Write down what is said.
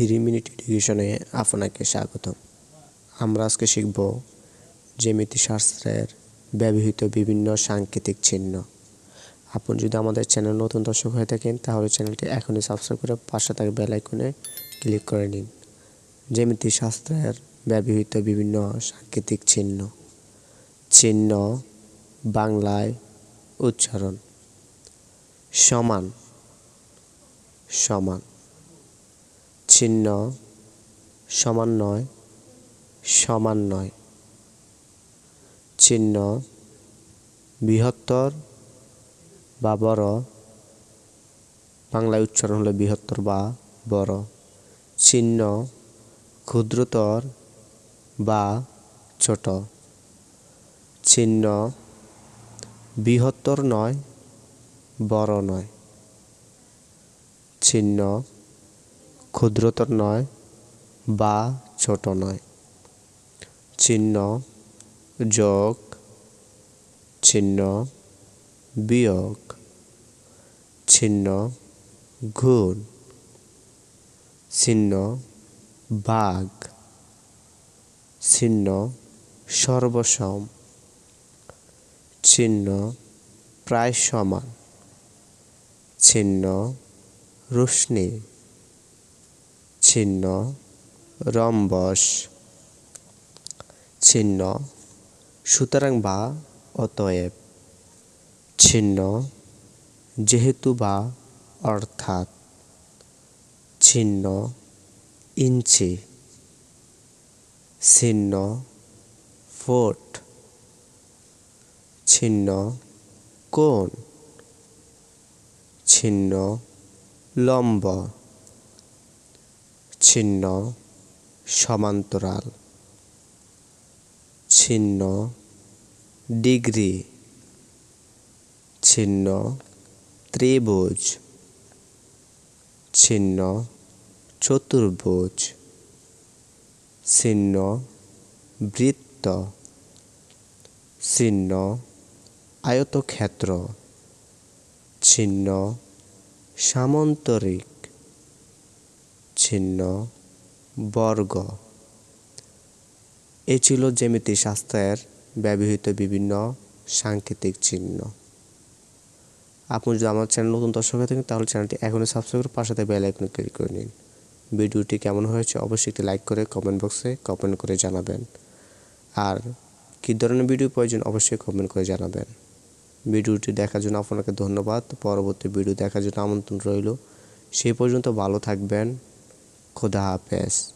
Three minute এডুকেশনে আপনাকে স্বাগতম। আমরা আজকে শিখব জ্যামিতি শাস্ত্রের ব্যবহৃত বিভিন্ন সাংকেতিক চিহ্ন। আপনি যদি আমাদের চ্যানেল নতুন দর্শক হয়ে থাকেন, তাহলে চ্যানেলটি এখনই সাবস্ক্রাইব করে পাশে থাকা বেল আইকনে ক্লিক করে নিন। জ্যামিতি শাস্ত্রের ব্যবহৃত বিভিন্ন সাংকেতিক চিহ্ন। চিহ্ন বাংলায় উচ্চারণ। সমান। সমান। চিহ্ন সমান নয় সমান নয়। চিহ্ন বৃহত্তর বা বড়। বাংলায় উচ্চারণ হলো বৃহত্তর বা বড়। চিহ্ন ক্ষুদ্রতর বা ছোট। চিহ্ন বৃহত্তর নয়, বড় নয়। চিহ্ন ক্ষুদ্রতর নয় বা ছোট নয়। চিহ্ন, যোগ, চিহ্ন, বিয়োগ। চিহ্ন, গুণ। চিহ্ন বাঘ চিহ্ন, সর্বসম। চিহ্ন, প্রায় সমান। চিহ্ন রোশনি চিহ্ন রম্বস চিহ্ন সুতরাং বা অতএব চিহ্ন যেহেতু বা অর্থাৎ চিহ্ন ইঞ্চি চিহ্ন ফুট চিহ্ন কোণ চিহ্ন লম্ব। চিহ্ন সমান্তরাল। চিহ্ন ডিগ্রি। চিহ্ন ত্রিভুজ। চিহ্ন চতুর্ভুজ। চিহ্ন বৃত্ত। চিহ্ন আয়তক্ষেত্র। চিহ্ন সামন্তরিক। চিহ্ন বর্গ। এ ছিল জ্যামিতি শাস্ত্রের ব্যবহৃত বিভিন্ন সাংকেতিক চিহ্ন। আপনি যদি আমার চ্যানেল নতুন দর্শক হয়ে থাকেন, তাহলে চ্যানেলটি এখনই সাবস্ক্রাইব করে পাশে বেল আইকনে ক্লিক করে নিন। ভিডিওটি কেমন হয়েছে অবশ্যই একটি লাইক করে কমেন্ট বক্সে কমেন্ট করে জানাবেন। আর কী ধরনের ভিডিও প্রয়োজন অবশ্যই কমেন্ট করে জানাবেন। ভিডিওটি দেখার জন্য আপনাকে ধন্যবাদ। পরবর্তী ভিডিও দেখার জন্য আমন্ত্রণ রইল। সেই পর্যন্ত ভালো থাকবেন। Kudahapest